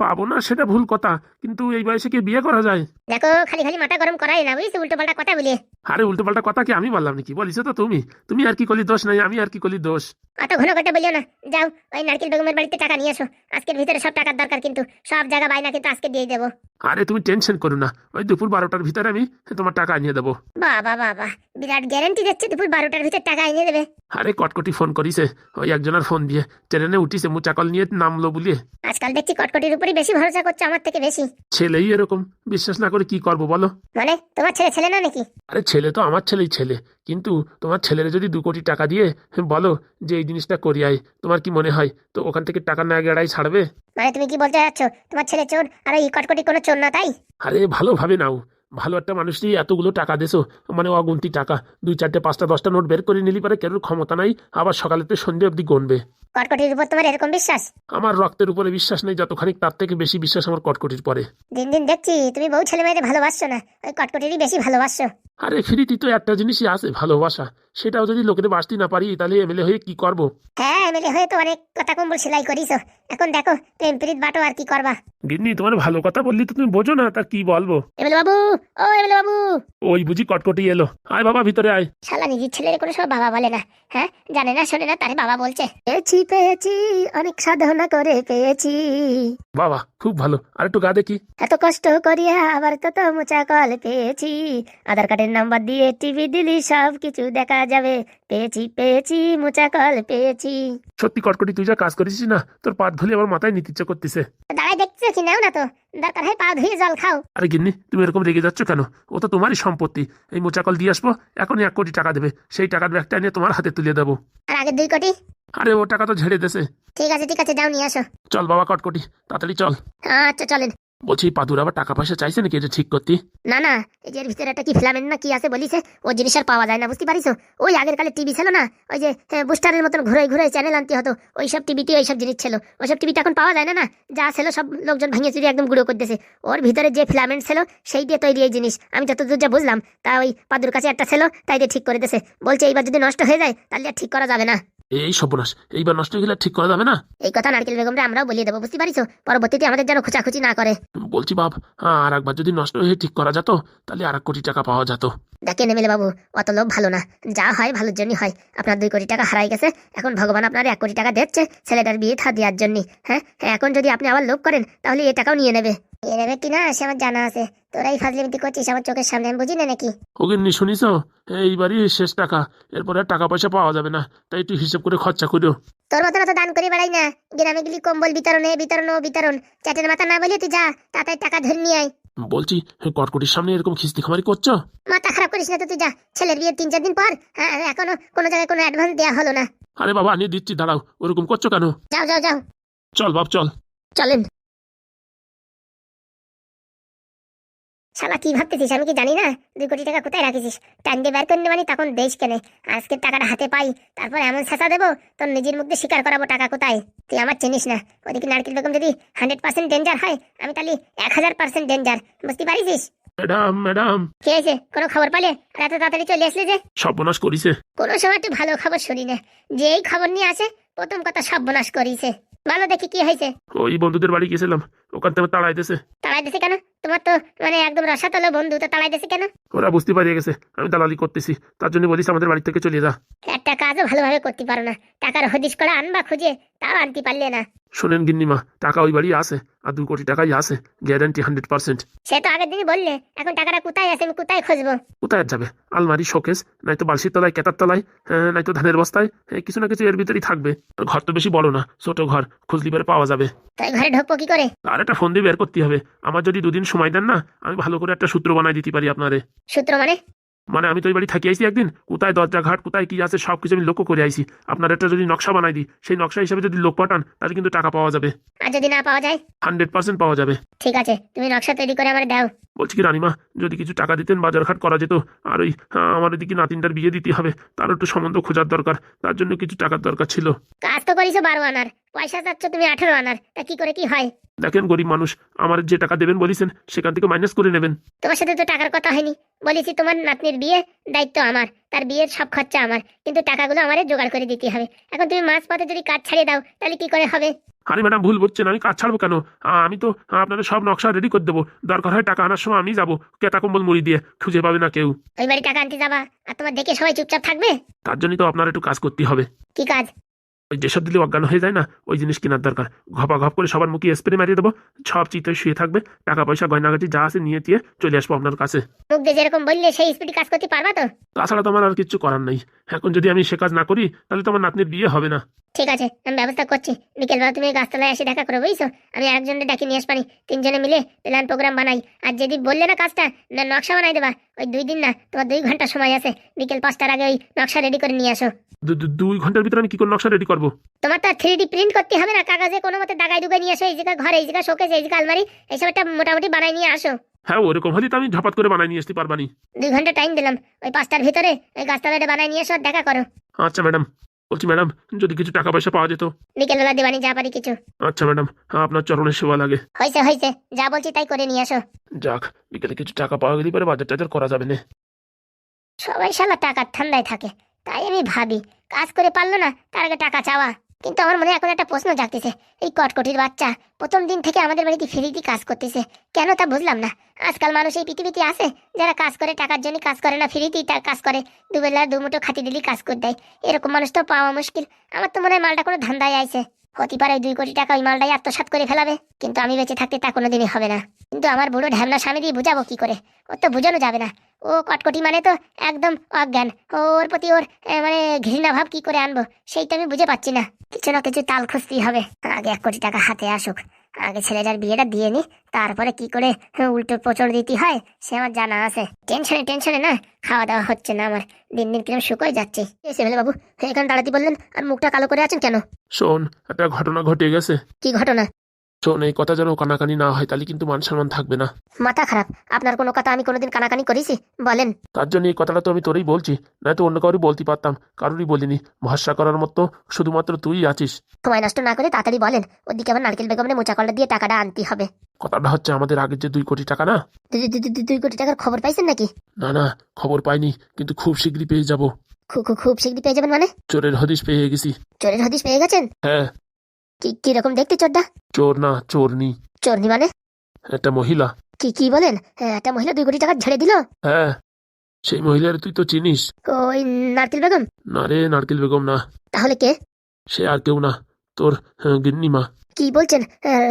A: পাবো না সেটা ভুল কথা কিন্তু এই বয়সে কি বিয়ে করা যায়?
B: দেখো খালি খালি মাথা গরম করাই না বুঝছি? উল্টো পাল্টা কথা বলে।
A: আরে উল্টো পাল্টা কথা কি আমি বললাম নাকি? বলিছো তো তুমি। তুমি আর কি করলি? দোষ নাই আমি আর কি করলি? দোষ।
B: অত ঘন কথা বলিও না। যাও ওই নারকেল বেগমের বাড়িতে টাকা নিয়ে এসো। আজকের ভিতরে সব টাকার দরকার কিন্তু। সব জায়গা বাইনা কিন্তু আজকে দিয়ে দেবো।
A: আরে তুমি টেনশন করো না। ওই দুপুর বারোটার ভিতরে আমি তোমার টাকা নিয়ে দেবো।
B: বাবা বাবা। বিরাট গ্যারান্টি দিচ্ছে দুপুর বারোটার ভিতরে টাকা এনে দেবে।
A: আরে কটকটি ফোন করিছে। ওই একজনের ফোন দিয়ে। ট্রেনে উঠিছে মুচাকল নিয়ে নামলো বলিয়ে।
B: আজকাল দেখছি কটকটির উপরই বেশি ভরসা করছে আমার থেকে বেশি।
A: ছেলেই এরকম। বিশ্বাস না করে কি করব বলো?
B: মানে তোমার ছেলে ছেলে না নাকি?
A: আরে ছেলে তো আমার ছেলেই ছেলে। কিন্তু তোমার ছেলের যদি দু কোটি টাকা দিয়ে বলো যে এই জিনিসটা করিয়াই তোমার কি মনে হয়? তো ওখান থেকে টাকা না গেড়াই ছাড়বে?
B: মানে তুমি কি বলতে যাচ্ছ তোমার ছেলে চোর আর এই কটকটি কোনো চোর না তাই?
A: আরে ভালোভাবে নাও। ভালো একটা মানুষ মানুষই এতগুলো টাকা দেছো মানে অগুন্তি টাকা। দুই চারটে পাঁচটা দশটা নোট বের করে নিলি পারে কেন ক্ষমতা নাই আবার সকালেতে সন্ধে অবধি গণবে
B: কটকটির উপর তোমার এরকম বিশ্বাস?
A: আমার রক্তের উপরে বিশ্বাস নেই যতখানি তার থেকে বেশি বিশ্বাস আমার কটকটির পরে।
B: দিন দিন দেখছি তুমি বউ ছেলে মেয়েদের ভালোবাসছো না ওই কটকটিরই বেশি ভালোবাসছো।
A: আরে ফিরিতি তো একটা জিনিসই আছে ভালোবাসা। সেটাও যদি লোকের বাঁচতে না পারি তাহলে এমএলএ হয়ে কি করব?
B: হ্যাঁ এমএলএ হয়ে তো অনেক কথা কম্বল সেলাই করিছো এখন দেখো প্রেম প্রীত বাটো আর কি করবা।
A: গিন্নি তোমার ভালো কথা বললি তো তুমি বোঝো না তা কি বলব?
B: এমএলএ বাবু ও এমএলএ বাবু।
A: ওই বুঝি কটকটি এলো। আয় বাবা ভিতরে আয়।
B: শালা নিজের ছেলের কোনো সব বাবা বলে না হ্যাঁ? জানে না শোনে না তারে বাবা বলছে। পেয়েছি পেয়েছি অনেক সাধনা করে পেয়েছি।
A: বাবা খুব ভালো। আর একটু গা দেখি।
B: এত কষ্ট করিয়া আবার তো তো মোচা কল পেয়েছি। আধার কার্ডের নাম্বার দিয়ে টিভি দিলি সব কিছু দেখা যাবে। পেয়েছি পেয়েছি মোচা কল পেয়েছি।
A: সত্যি কটকটি তুই যা কাজ করেছিস না তোর পাত ধুলে আমার মাথায় নিতে ইচ্ছে করতেছে।
B: দাঁড়ায় দেখছ কি নাও না তো। দরকার হয় পা ধুয়ে জল খাও।
A: আরে গিন্নি তুমি এরকম রেগে যাচ্ছ কেন? ও তো তোমারই সম্পত্তি। এই মোচাকল দিয়ে আসব এখনই এক কোটি টাকা দেবে। সেই টাকার ব্যাগটা নিয়ে তোমার হাতে তুলে দেবো।
B: আর আগে দুই কোটি?
A: আরে ও টাকা তো ঝেড়ে দেছে
B: ঠিক আছে ঠিক আছে যাও নিয়ে আসো।
A: চল বাবা কটকটি তাড়াতাড়ি চল।
B: আচ্ছা চলেন।
A: বলছি, পাদুর আবার টাকা পয়সা চাইছে নাকি? এটা ঠিক করতে?
B: না না, এই যে এর ভিতরে একটা কি ফিলামেন্ট না কি আছে বলিছে ও জিনিস আর পাওয়া যায় না, বুঝতে পারিস? ওই আগের কালে টিভি ছিল না? ওই যে বুস্টারের মতন ঘুরে ঘুরে চ্যানেল আনতে হতো, ওই সব টিভিতে ওই সব জিনিস ছিল। ওই ওইসব টিভিটা এখন পাওয়া যায় না না? যা ছিল সব লোকজন ভেঙে চুরি একদম গুঁড়ো করে দিয়েছে ওর ভিতরে যে ফিলামেন্ট ছিল, সেই দিয়ে তৈরি এই জিনিস। আমি যতদূর যা বুঝলাম, তা ওই পাদুর কাছে একটা ছিল, তাই দিয়ে ঠিক করে দিয়েছে বলছে, এইবার যদি নষ্ট হয়ে যায়, তাহলে ঠিক করা যাবে না।
A: এই সর্বনাশ এইবার নষ্ট হয়ে গেলে ঠিক করা যাবে না?
B: এই কথা নারকেল বেগমরা আমরাও বলিয়ে দেবো বুঝতে পারিছো? পরবর্তীতে আমাদের যেন খোঁচাখুচি না করে।
A: বলছি বাপ হ্যাঁ, আর একবার যদি নষ্ট হয়ে ঠিক করা যেত তাহলে আর এক কোটি টাকা পাওয়া যেত।
B: দেখেন এমএলএ বাবু অত লোভ ভালো না। যা হয় ভালোর জন্যই হয়। আপনার দুই কোটি টাকা হারাই গেছে এখন ভগবান আপনার এক কোটি টাকা দিচ্ছে ছেলেটার বিয়ে থা দেওয়ার জন্য হ্যাঁ? হ্যাঁ, এখন যদি আপনি আবার লোভ করেন তাহলে এ টাকাও নিয়ে নেবে। নিয়ে নেবে কিনা সে আমার জানা আছে। তোরাই ফাজলিমিতি করছিস আমার চোখের সামনে আমি বুঝি না নাকি?
A: ওগিন্নি শুনিস? এইবারই শেষ টাকা। এরপরে টাকা পয়সা পাওয়া যাবে না। তাই একটু হিসেব করে খরচা করো
B: তোর মতন অত দান করে বেড়াই না। গ্রামে গেলি কম্বল বিতরণ বিতরণ ও বিতরণ। চাটের মাথা না বলিয়ে তুই যা তাড়াতাড়ি টাকা ধরে নিয়ে আয়।
A: বলছি কটকটির সামনে এরকম খিস্তি খামারি করছ?
B: মাথা খারাপ করিস না তো তুই যা ছেলের বিয়ে তিন চার দিন পর হ্যাঁ এখনও কোনো জায়গায় কোনো অ্যাডভান্স দেওয়া হলো না।
A: আরে বাবা আনিয়ে দিচ্ছি দাঁড়াও ওরকম করছ কেন?
B: যাও যাও যাও।
A: চল বাপ চল।
B: চলেন। শালা কি ভাবতেছিস? আমি কি জানি না? দুই কোটি টাকা কোথায় রাখিস টাইম দিয়ে বের করে মানে তখন দেশ কেনে। আজকে টাকাটা হাতে পাই তারপর এমন শেষা দেবো তোর নিজের মুখ দিয়ে স্বীকার করাবো টাকা কোথায়? তুই আমার চিনিস না। ওদিকে নারকেল বেগম যদি হান্ড্রেড পার্সেন্ট ডেঞ্জার হয় আমি তাহলে এক হাজার পার্সেন্ট ডেঞ্জার বুঝতে পারিস
A: ম্যাডাম ম্যাডাম।
B: কি হয়েছে কোনো খবর পালে? আর এত তাড়াতাড়ি চলে আসলে যে?
A: সর্বনাশ করিছে।
B: কোনো সময় একটু ভালো খবর শুনি না। যেই খবর নিয়ে আসে প্রথম কথা সর্বনাশ করিছে। ভালো দেখি কি হয়েছে।
A: ওই বন্ধুদের বাড়ি গেছিলাম। ওখান থেকে তাড়াই দিয়েছে।
B: তাড়াই দিছে কেন? তোমার তো মানে একদম রসাতলে বন্ধু তো তাড়াই দিছে কেন?
A: ওরা বুঝতে পারিয়ে গেছে আমি দালালি করতেছি। তার জন্য বলিস আমাদের বাড়ি থেকে চলে যা।
B: একটা কাজও ভালোভাবে করতে পারো না। টাকার হদিশ করে আনবা খুঁজে তাও আনতে পারলে না।
A: শোনেন গিন্নিমা টাকা ওই বাড়ি আছে আর দু কোটি টাকাই আছে গ্যারান্টি হান্ড্রেড পার্সেন্ট
B: সে তো আগের দিনই বললে এখন টাকাটা কোথায় আছে আমি কোথায় খুঁজবো?
A: কোথায় যাবে? আলমারি শোকেস নয়তো বালসির তলায় কেতার তলায় হ্যাঁ, নয়তো ধানের বস্তায় হ্যাঁ, কিছু না কিছু এর ভিতরেই থাকবে। ঘর তো বেশি বড় না ছোট ঘর খুঁজলি বের পাওয়া যাবে।
B: তাই ঘরে ঢোকবো কি করে?
A: আর একটা ফোন দিয়ে বের করতে হবে। আমার যদি দুদিন সময় দেন না আমি ভালো করে একটা সূত্র বানাই দিতে পারি আপনারে
B: সূত্র মানে?
A: মানে আমি তো ওই বাড়ি থাকি আইছি একদিন কোথায় দরজা ঘাট কোথায় কি আছে সব কিছু আমি লক্ষ্য করে আইছি। আপনার একটা যদি নকশা বানাই দিই সেই নকশা হিসাবে যদি লোক পাঠান তাহলে কিন্তু টাকা পাওয়া যাবে।
B: আর যদি না পাওয়া যায়?
A: হান্ড্রেড পার্সেন্ট পাওয়া যাবে।
B: ঠিক আছে তুমি নকশা তৈরি করে আমার দাও।
A: বলছি কি রানিমা যদি কিছু টাকা দিতেন বাজার ঘাট করা যেত আর ওই আমার ওদিকে নাতিনটার বিয়ে দিতে হবে তার একটু সম্বন্ধ খোঁজার দরকার তার জন্য কিছু টাকার দরকার ছিল।
B: কাজ তো করিছো বারো আনার। পয়সা চাচ্ছ তুমি আঠারো আনার তা কি করে কি হয়?
A: দেখেন গরিব মানুষ আমার যে টাকা দেবেন বলেছেন সেখান থেকে মাইনাস করে নেবেন।
B: তোমার সাথে তো টাকার কথা হয়নি। বলেছি তোমার নাতনির বিয়ে দায়িত্ব আমার তার বিয়ের সব খরচা আমার কিন্তু টাকাগুলো আমারে জোগাড় করে দিতে হবে। এখন তুমি মাঝ পথে যদি কাজ ছাড়িয়ে দাও তাহলে কি করে হবে?
A: আরে ম্যাডাম ভুল বুঝছেন আমি কাজ ছাড়বো কেন? আমি তো আপনাদের সব নকশা রেডি করে দেবো। দরকার হয় টাকা আনার সময় আমি যাব কেতা কম্বল মুড়ি দিয়ে খুঁজে পাবে না কেউ।
B: ওই বাড়ি টাকা আনতে যাবা আর তোমার দেখে সবাই চুপচাপ থাকবে?
A: তার জন্যই তো আপনার একটু কাজ করতে হবে।
B: কি কাজ?
A: ওই যেসব দিলে অজ্ঞান হয়ে যায় না ওই জিনিস কেনার দরকার। ঘপা ঘপ করে সবার মুখে স্প্রে মারিয়ে দেবো সব চিত্তে শুয়ে থাকবে টাকা পয়সা গয়নাগাটি যা আছে নিয়ে দিয়ে চলে আসব আপনার কাছে।
B: যেরকম বললে সেই স্পিডে কাজ করতে পারবা তো?
A: তাছাড়া তো আমার আর কিছু করার নেই। এখন যদি আমি সে কাজ না করি তাহলে তো আমার নাতনির বিয়ে হবে না।
B: ঠিক আছে আমি ব্যবস্থা করছি। বিকেলবেলা তুমি গাছতলায় এসে দেখা করো বুঝছ? আমি একজনকে ডাকি নিয়ে আসবানি। তিনজনে মিলে প্ল্যান প্রোগ্রাম বানাই। আর যদি বললে না কাজটা না নকশা বানাই দেবা। ওই দুই দিন না তোমার দুই ঘণ্টা সময় আছে। বিকেল পাঁচটার আগে ওই নকশা রেডি করে নিয়ে আসো।
A: দুই ঘণ্টার ভিতরে আমি কি করে নকশা রেডি করব।
B: তোমার তো থ্রি ডি প্রিন্ট করতে হবে না কাগজে কোনো মতে দাগাই দুগাই নিয়ে আসো এই জায়গা ঘর এই জায়গা শোকেস এই জায়গা আলমারি এইসব একটা মোটামুটি বানাই নিয়ে আসো।
A: হ্যাঁ ওরকম হলে তো আমি ঝপাত করে বানাই নিয়ে আসতে পারবানি।
B: দুই ঘণ্টা টাইম দিলাম ওই পাঁচটার ভিতরে ওই গাছতলাটা বানাই নিয়ে এসো আর দেখা করো।
A: আচ্ছা ম্যাডাম বলছি ম্যাডাম যদি কিছু টাকা পয়সা পাওয়া যেত?
B: বিকেলবেলা দেবানি যা পারি কিছু।
A: আচ্ছা ম্যাডাম হ্যাঁ আপনার চরণের সেবা লাগে।
B: হয়েছে হয়েছে যা বলছি তাই করে নিয়ে আসো।
A: যাক বিকেলে কিছু টাকা পাওয়া গেলে পরে বাজার টাজার করা যাবে না।
B: সবাই শালা টাকার ঠান্ডায় থাকে। তাই আমি ভাবি, কাজ করে পারল না, তার আগে টাকা চাওয়া। কিন্তু আমার মনে এখন একটা প্রশ্ন জাগতেছে, এই কটকটির বাচ্চা প্রথম দিন থেকে আমাদের বাড়িতে দিয়ে কাজ করতেছে, কেন তা বুঝলাম না? আজকাল মানুষ এই পৃথিবীতে আছে, যারা কাজ করে, টাকার জন্য কাজ করে না, ফ্রিতেই তার কাজ করে, দুবেলা দুমুটো খাতি দিলি কাজ করে দেয়। এরকম মানুষ তো পাওয়া মুশকিল, আমার তো মনে হয় মালটা কোনো ধান্দায় আইছে। হতে পারে দুই কোটি টাকা ওই মালটাই আত্মসাত করে ফেলাবে। কিন্তু আমি বেঁচে থাকতে তা কোনোদিনই হবে না। কিন্তু আমার বুড়ো ঢ্যামনা স্বামী দিয়ে বুঝাবো কি করে? ওর তো বুঝানো যাবে না। ও কটকটি মানে তো একদম অজ্ঞান। ওর প্রতি ওর মানে ঘৃণা ভাব কি করে আনব? সেই তো আমি বুঝে পাচ্ছি না। কিছু না কিছু তাল খুঁজতেই হবে। আগে এক কোটি টাকা হাতে আসুক। আগে ছেলেটার বিয়েটা দিয়ে নি তারপরে কি করে উল্টো প্রচড় দিতে হয় সে আমার জানা আছে। টেনশনে টেনশনে না খাওয়া দাওয়া হচ্ছে না আমার। দিন দিন কিরম শুকোয় যাচ্ছে। এসে ফেলে বাবু এখানে দাঁড়াতে বললেন আর মুখটা কালো করে আছেন কেন?
A: শোন একটা ঘটনা ঘটে গেছে।
B: কি ঘটনা?
A: শোন এই কথা যেন কানাকানি না হয় তাহলে কিন্তু মান সম্মান থাকবে না।
B: মাথা খারাপ। আপনার কোনো কথা আমি কোনোদিন কানাকানি করেছি? বলেন।
A: তার জন্য এই কথাটা তো আমি তোরেই বলছি নয়তো অন্য কাউরই বলতে পারতাম কারোরই বলিনি। ভরসা করার মতো শুধুমাত্র তুই আছিস।
B: সময় নষ্ট না করে তাড়াতাড়ি বলেন ওদিকে আবার নারকেল বেগমের মোচা কলটা দিয়ে টাকাটা আনতে হবে।
A: কথাটা হচ্ছে আমাদের আগের যে দুই কোটি টাকা না?
B: দুই- দুই- দুই- দুই কোটি টাকার খবর পাইছেন নাকি?
A: না না খবর পাইনি কিন্তু খুব শীঘ্রই পেয়ে যাব।
B: খুব খুব খুব শীঘ্রই পেয়ে যাবেন মানে?
A: চোরের হদিশ পেয়ে গেছি।
B: চোরের হদিশ পেয়ে গেছেন?
A: হ্যাঁ।
B: কি কীরকম দেখতে চোরটা
A: চোর না চোরনি।
B: চোরনি মানে?
A: একটা মহিলা।
B: কি কি বলেন? হ্যাঁ, একটা মহিলা দুই কোটি টাকা ঝেড়ে দিল?
A: হ্যাঁ সেই মহিলার তুই তো চিনিস।
B: ওই নারকেল বেগম?
A: না রে নারকেল বেগম না।
B: তাহলে কে?
A: সে আর কেউ না তোর হ্যাঁ, গিন্নিমা।
B: কি বলছেন? আহ,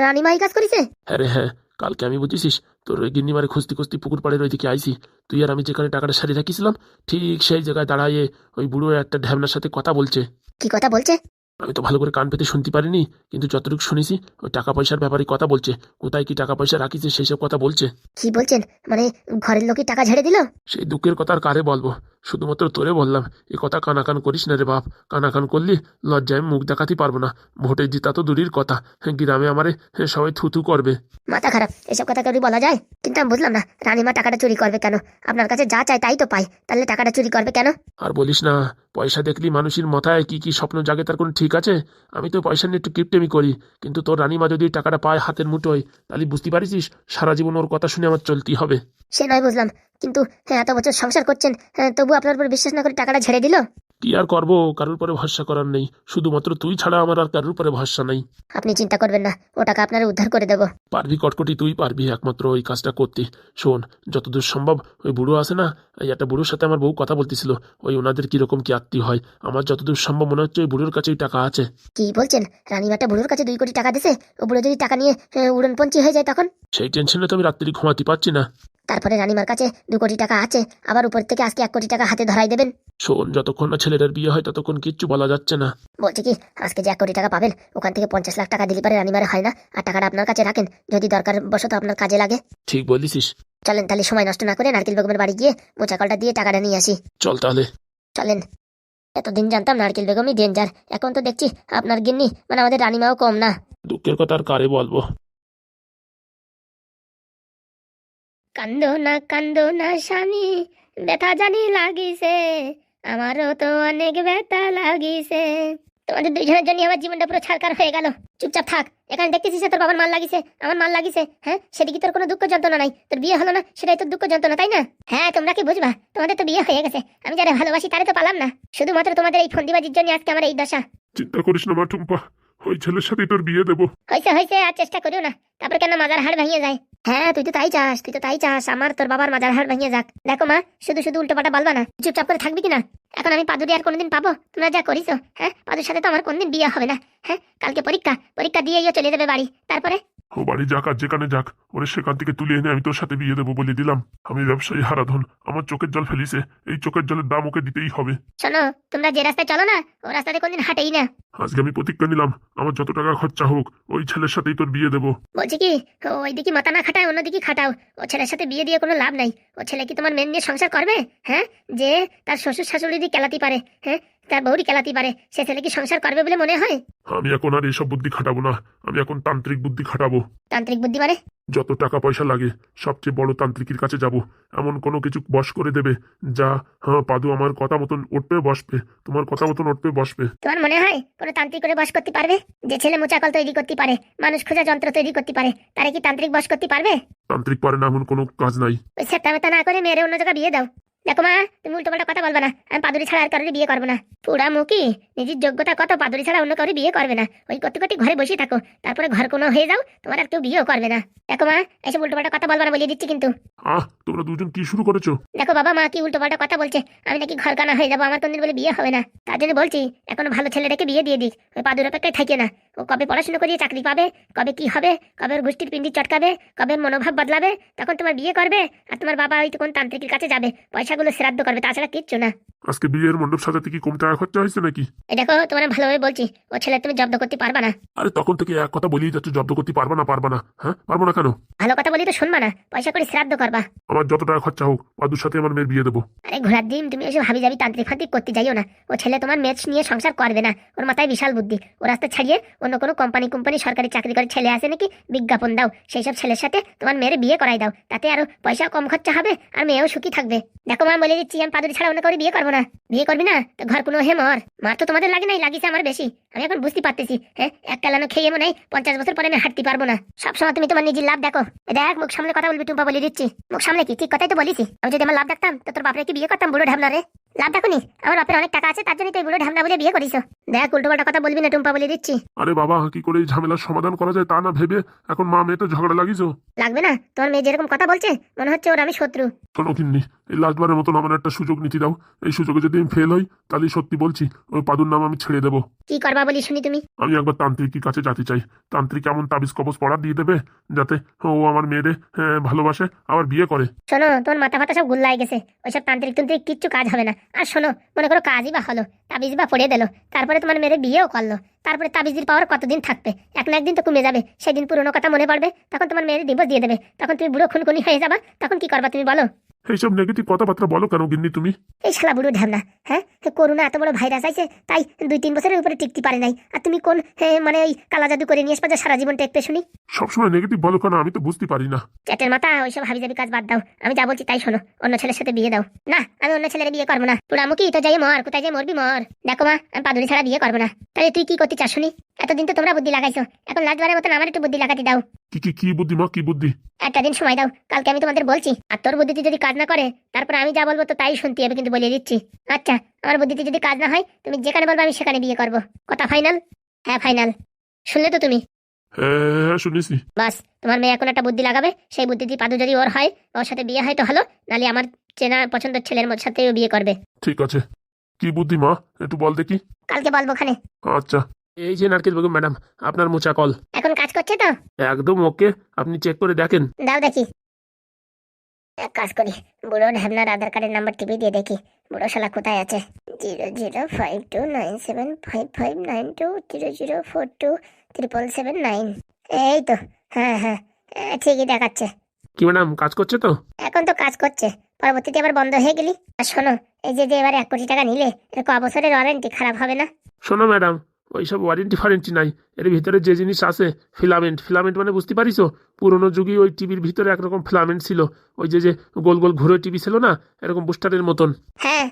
B: রানীমা এই কাজ করেছে?
A: হ্যাঁ রে হ্যাঁ কালকে আমি বুঝেছিস তোর ওই গিন্নিমারে খুঁজতে খুঁজতে পুকুর পাড়ের ওইদিকে আইসি। তুই আর আমি যেখানে টাকাটা সারি রাখিছিলাম ঠিক সেই জায়গায় দাঁড়াইয়ে ওই বুড়ো একটা ঢ্যাবনার সাথে কথা বলছে।
B: কি কথা বলছে?
A: আমি তো ভালো করে কান পেতে শুনতে পারিনি কিন্তু যতটুকু শুনেছি ওই টাকা পয়সার ব্যাপারে কথা বলছে। কোথায় কি টাকা পয়সা রাখিছে সেই সব কথা বলছে।
B: কি বলছেন? মানে ঘরের লোকই টাকা ঝেড়ে দিল?
A: সেই দুঃখের কথা আর কারে বলব? শুধুমাত্র তোরে বললাম এ কথা কানাকান করিস না রে বাপ। কানাকান করলি লজ্জায় মুখ দেখাতে পারব না। ভোটে জিতা তো দূরের কথা। হ্যাঁ, গ্রামে আমারে হ্যাঁ, সবাই থুথু করবে।
B: মাথা খারাপ এসব কথা কেউ বলা যায়? কিন্তু আমি বুঝলাম না রানীমা টাকাটা চুরি করবে কেন? আপনার কাছে যা চাই তাই তো পাই তাহলে টাকাটা চুরি করবে কেন?
A: আর বলিস না পয়সা দেখলি মানুষের মাথায় কি কি স্বপ্ন জাগে তার কোনো ঠিক আছে? আমি তো পয়সা নিয়ে একটু কিপটেমি করি কিন্তু তোর রানীমা যদি টাকাটা পায় হাতের মুঠোয় তাহলে বুঝতে পারিস সারা জীবন ওর কথা শুনে আমার চলতেই হবে।
B: সে নয় বুঝলাম কিন্তু হ্যাঁ এত বছর সংসার করছেন হ্যাঁ, তবু আপনার উপর বিশ্বাস না করে টাকাটা ঝেড়ে দিল?
A: কি আর করব? কারোর পরে ভরসা করার নেই। শুধুমাত্র তুই ছাড়া আমার আর কারোর পরে ভরসা নেই।
B: আপনি চিন্তা করবেন না ও টাকা আপনার উদ্ধার করে দেবো।
A: পারবি কটকটি তুই পারবি একমাত্র ওই কাজটা করতে। শোন যতদূর সম্ভব ওই বুড়ো আছে না এই একটা বুড়োর সাথে আমার বউ কথা বলতেছিল ওই ওনাদের কীরকম কি আত্মীয় হয়? আমার যতদূর সম্ভব মনে হচ্ছে ওই বুড়োর কাছেই টাকা আছে।
B: কি বলছেন? রানীমাটা বুড়োর কাছে দুই কোটি টাকা দিছে ও বুড়ো যদি টাকা নিয়ে হ্যাঁ, উড়নপঞ্চি হয়ে যায় তখন?
A: সেই টেনশনে তো আমি রাত্রি ঘুমাতে পারছি না।
B: তারপরে রানিমার কাছে দু কোটি টাকা আছে আবার উপর থেকে আজকে এক কোটি টাকা হাতে ধরাই দেবেন।
A: শোন যতক্ষণ না ছেলেটার বিয়ে হয় ততক্ষণ কিচ্ছু বলা যাচ্ছে না।
B: বলছি কি আজকে যে এক কোটি টাকা পাবেন ওখান থেকে পঞ্চাশ লাখ টাকা দিলে পারে রানীমারে হয় না আর টাকাটা আপনার কাছে রাখেন যদি দরকার বশত আপনার কাজে লাগে।
A: ঠিক বলিসিস
B: চলেন তাহলে সময় নষ্ট না করে নারকেল বেগমের বাড়ি গিয়ে মোচা কলটা দিয়ে টাকাটা নিয়ে আসি।
A: চল তাহলে।
B: চলেন। এতদিন জানতাম নারকেল বেগমই ডেঞ্জার এখন তো দেখছি আপনার গিন্নি মানে আমাদের রানীমাও কম না।
A: দুঃখের কথা আর কারে বলব?
B: কান্দো না কান্দো না স্বামী ব্যথা জানি লাগিছে, আমারও তো অনেক ব্যথা লাগিছে। তোমাদের দুইজনের জন্য আমার জীবনটা পুরো ছাড়কার হয়ে গেল। চুপচাপ থাক, এখানে দেখতেছিস তোর বাবার মাল লাগিছে, আমার মাল লাগিছে হ্যাঁ? সেদিকে তোর কোনো দুঃখ যন্ত্রণা নাই? তোর বিয়ে হলো না, সেটাই তোর দুঃখ যন্ত্রণা, তাই না? হ্যাঁ তোমরা কি বুঝবা? তোমাদের তো বিয়ে হয়ে গেছে, আমি যারা ভালোবাসি তারে তো পালাম না। শুধুমাত্র তোমাদের এই ফন্দিবাজির জন্য আজকে আমার এই দশা।
A: চিন্তা করিস না মা টুম্পা ওই ছেলের সাথে তোর বিয়ে দেবো।
B: হয়েছে হয়েছে, আর চেষ্টা করিও না। তারপর কেন মাজার হাড় ভেঙে যায়? হ্যাঁ তুই তো তাই চাস, তুই তো তাই চাস। আমার, তোর বাবার মাজার হাড় ভাঙিয়ে যাক। দেখো মা, শুধু শুধু উল্টো পাটা বলবা না। চুপচাপ করে থাকবি কিনা? এখন আমি পাদুরি আর কোনোদিন পাবো? তোমরা যা করিছো হ্যাঁ? পাদুর সাথে তো আমার কোনদিন বিয়ে হবে না হ্যাঁ? কালকে পরীক্ষা পরীক্ষা দিয়েইও চলে যাবে বাড়ি। তারপরে?
A: ও বাড়ি যাক আর যেখানে যাক ওরে সেখান থেকে তুলে এনে আমি তোর সাথে বিয়ে দেবো বলে দিলাম। আমি ব্যবসায়ী হারাধন আমার চোখের জল ফেলিছে এই চোখের জলের দাম ওকে দিতেই হবে।
B: শোনো তোমরা যে রাস্তায় চলো না ও রাস্তাতে কোনদিন হাঁটেই না।
A: আজকে আমি প্রতিজ্ঞা নিলাম আমার যত টাকা খরচা হোক ওই ছেলের সাথেই তোর বিয়ে দেবো।
B: বলছি কি ওই দিকে মাথা না খাটায় অন্যদিকে খাটাও ও ছেলের সাথে বিয়ে দিয়ে কোনো লাভ নাই। ও ছেলে কি তোমার মেন নিয়ে সংসার করবে? হ্যাঁ যে তার শ্বশুর শাশুড়ি দিয়ে কেলাতে পারে হ্যাঁ তার বউরি কেলাতে পারে। সে ছেলে কি সংসার করবে বলে মনে হয়?
A: আমি এখন আর এসব বুদ্ধি খাটাবো না। আমি এখন তান্ত্রিক বুদ্ধি খাটাবো।
B: তান্ত্রিক বুদ্ধি মানে?
A: যত টাকা পয়সা লাগে সবচেয়ে বড় তান্ত্রিকের কাছে যাব। এমন কোনো কিছু বশ করে দেবে যা হ্যাঁ পাদু আমার কথা মতন উঠবে বসবে। তোমার কথা মতন উঠবে বসবে।
B: তোমার মনে হয় কোনো তান্ত্রিক করে বস করতে পারবে? যে ছেলে মোচাকল তৈরি করতে পারে মানুষ খোঁজা যন্ত্র তৈরি করতে পারে তারা কি তান্ত্রিক বস করতে পারবে?
A: তান্ত্রিক পারে না এমন কোনো কাজ নাই।
B: ওই সেটা না করে মেয়েরে অন্য জায়গায় বিয়ে দাও। দেখো মা তুমি উল্টো পাল্টা কথা বলবে না। আমি পাদুরি ছাড়া আর কারোর বিয়ে করব না। পুরা মুখি নিজের যোগ্যতা কত পাদুরি ছাড়া অন্য কারোর বিয়ে করবে না। ওই কত কটি ঘরে বসে থাকো। তারপরে ঘর কোনো হয়ে যাও তোমার আর কেউ বিয়েও করবে না। দেখো মা এসব উল্টো পাল্টা কথা বলব না বলিয়ে দিচ্ছি কিন্তু।
A: আহ তোমরা দুজন কি শুরু করেছ?
B: দেখো বাবা মা কি উল্টো পাল্টা কথা বলছে। আমি নাকি ঘর কানা হয়ে যাব আমার কোনদিন বলে বিয়ে হবে না। তার জন্য বলছি এখন ভালো ছেলেটাকে বিয়ে দিয়ে দিক। ওই পাদুর অপেক্ষায় থাকে না। ও কবে পড়াশোনা করিয়ে চাকরি পাবে কবে কি হবে কবে ওর গোষ্ঠীর পিন্ডি চটকাবে কবে মনোভাব বদলাবে তখন তোমার বিয়ে করবে আর তোমার বাবা ওই কোন তান্ত্রিকের কাছে যাবে পয়সাগুলো শ্রাদ্ধ করবে তাছাড়া কিচ্ছু না।
A: আজকে বিয়ের মণ্ডপ সাজাতে কি কম টাকা খরচা হয়েছে নাকি?
B: এই দেখো তোমার ভালোভাবে বলছি ও ছেলে তুমি জব্দ করতে পারবা না।
A: আরে তখন থেকে এক কথা বলিয়ে যাচ্ছ জব্দ করতে পারবা না পারবা না হ্যাঁ? পারব না কেন?
B: ভালো কথা বলি তো শুনবা না পয়সা করে শ্রাদ্ধ করবা।
A: আমার যত টাকা খরচা হোক পাদুর সাথে আমার মেয়ের বিয়ে দেবো।
B: আরে ঘোড়ার দিন তুমি এসব হাবি যাবি তান্ত্রিক ফান্ত্রিক করতে যাইও না। ও ছেলে তোমার ম্যাচ নিয়ে সংসার করবে না ওর মাথায় বিশাল বুদ্ধি। ও রাস্তা ছাড়িয়ে অন্য কোনো কোম্পানি কোম্পানি সরকারি চাকরি করে ছেলে আছে নাকি, বিজ্ঞাপন দাও, সেই সব ছেলের সাথে তোমার মেয়ের বিয়ে করাই দাও, তাতে আরও পয়সা কম খরচা হবে আর মেয়েও সুখী থাকবে। দেখো মা, বলে দিচ্ছি, আমি পাদুরি ছাড়া অন্য করে বিয়ে করব না। বিয়ে করবি না? তো ঘর কোনো হে মর। মার তো তোমাদের লাগে নাই, লাগিছে আমার বেশি। আমি এখন বুঝতে পারতেছি হ্যাঁ? এক কালানো খেয়ে মনে হয় পঞ্চাশ বছর পরে আমি হাঁটতে পারব না। সবসময় তুমি তোমার নিজের লাভ দেখো। দেখ, মুখ সামনে কথা বলবি টুম্পা বলে দিচ্ছি। মুখ সামনে কি? ঠিক কথাই তো বলিছি। আমি যদি আমার লাভ দেখতাম, তো তোর বাপরে কি বিয়ে করতাম, বুড়ো ঢামনা রে? লাভ দেখুনি আমার বাপের অনেক টাকা আছে তার জন্য তুই বুড়ো ঢামনা বলে বিয়ে করিস দেখ উল্টো পাল্টা কথা বলবি না টুম্পা বলে দিচ্ছি।
A: আরে বাবা কি করে এই ঝামেলার সমাধান করা যায় তা না ভেবে এখন মা মেয়ে তো ঝগড়া লাগিস
B: লাগবে না তোর মেয়ে যেরকম কথা বলছে মনে হচ্ছে ওর আমি শত্রু।
A: শোনো কিন্নি এই লাস্টবারের মতন আমার একটা সুযোগ নীতি দাও। এই সুযোগে যদি আমি ফেল হই তাহলে সত্যি বলছি ওই পাদুর নাম আমি ছেড়ে দেবো।
B: কি করবা বলি শুনি তুমি?
A: আমি একবার তান্ত্রিকের কাছে যেতে চাই। তান্ত্রিক এমন তাবিজ কবজ পড়া দিয়ে দেবে যাতে ও আমার মেয়েরে হ্যাঁ, ভালোবাসে আবার বিয়ে করে।
B: শোনো তোমার মাথা ফাতা সব গুল্লাই গেছে। ওইসব তান্ত্রিক তান্ত্রিক কিচ্ছু কাজ হবে না। আর শোনো মনে করো কাজই বা হলো। তাবিজ বা পড়ে দিল। তারপরে তোমার মেয়ের বিয়েও করল। তারপরে তাবিজের পাওয়ার কতদিন থাকবে? এক না একদিন তো কমে যাবে। সেদিন পুরোনো কথা মনে পড়বে তখন তোমার মেয়ের ডিভোর্স দিয়ে দেবে। তখন তুমি বুড়ো খুনকুনি হয়ে যাবা। তখন কি করবা তুমি বলো?
A: এইসব নেগেটিভ কথাবার্তা বলো কেন গিন্নি তুমি?
B: এই শালা বুড়ো ঢ্যামনা হ্যাঁ? করোনা এত বড় ভাইরাস আছে তাই দুই তিন বছরের উপরে টিকতে পারে নাই। আর তুমি কোন মানে ওই কালা জাদু করে নিয়ে আসবা যে সারা জীবন টেকবে শুনি?
A: সবসময় নেগেটিভ বলো কেন আমি তো বুঝতে পারি না।
B: চ্যাটের মাথা ওইসব হাবি যাবি কাজ বাদ দাও। আমি যা বলছি তাই শোনো অন্য ছেলের সাথে বিয়ে দাও। না আমি অন্য ছেলের বিয়ে করব না। তোরা মুখি তো যাই মর কোথায় যাই মরবি মর। দেখো মা আমি পাদুরি ছাড়া বিয়ে করব না। তাহলে তুই কি করতে চাস শুনি? এতদিন তো তোমরা বুদ্ধি লাগাইছো। এখন লাস্টবারের মতন আমার একটু বুদ্ধি লাগাতে দাও।
A: কি কি কি বুদ্ধি মা কি বুদ্ধি?
B: একটা দিন সময় দাও কালকে আমি তোমাদের বলছি। আর তোর বুদ্ধিতে যদি কাজ না করে তারপর আমি যা বলব তো তাই শুনতে হবে কিন্তু বলে দিচ্ছি। আচ্ছা আমার বুদ্ধিতে যদি কাজ না হয় তুমি যেখানে বলব আমি সেখানে বিয়ে করব। কথা ফাইনাল? হ্যাঁ ফাইনাল। শুনলে তো তুমি?
A: হ্যাঁ হ্যাঁ শুনেছি।
B: বাস তোমার মেয়ে এখন একটা বুদ্ধি লাগাবে সেই বুদ্ধিতে পাদু যদি ওর হয় ওর সাথে বিয়ে হয় তো হলো নালে আমার চেনা পছন্দের ছেলের মধ্যে সাথেও বিয়ে করবে।
A: ঠিক আছে। কি বুদ্ধি মা? একটু বল দেখি।
B: কালকে বলব ওখানে।
A: আচ্ছা। এই যে নারকেল বেগম ম্যাডাম আপনার মোচা কল।
B: এখন কাজ করছে তো?
A: একদম ওকে আপনি চেক করে দেখেন।
B: দাও দেখি। এক কাজ করি। বুড়ো ঢ্যাবনার আধার কার্ডের নাম্বার টিপে দিয়ে দেখি। বুড়ো শালা কোথায় আছে? Zero zero five two nine seven five five nine two zero zero four two triple seven nine. এই তো হ্যাঁ হ্যাঁ ঠিকই দেখাচ্ছে।
A: কি ম্যাডাম কাজ করছে তো?
B: এখন তো কাজ করছে। পরবর্তীতে আবার বন্ধ হয়ে গেলি? আর শোনো এই যে যে এবার এক কোটি টাকা নিলে এর ক বছরের ওয়ারেন্টি খারাপ হবে না?
A: শোনো ম্যাডাম ওইসব ওয়ারেন্টি ফারেন্টি নাই। এর ভিতরে যে জিনিস আছে ফিলামেন্ট ফিলামেন্ট মানে বুঝতে পারিস পুরোনো যুগে ওই টিভির ভিতরে একরকম ফিলামেন্ট ছিল। ওই যে যে গোল গোল ঘুরে টিভি ছিল না? এরকম বুস্টারের মতন।
B: হ্যাঁ।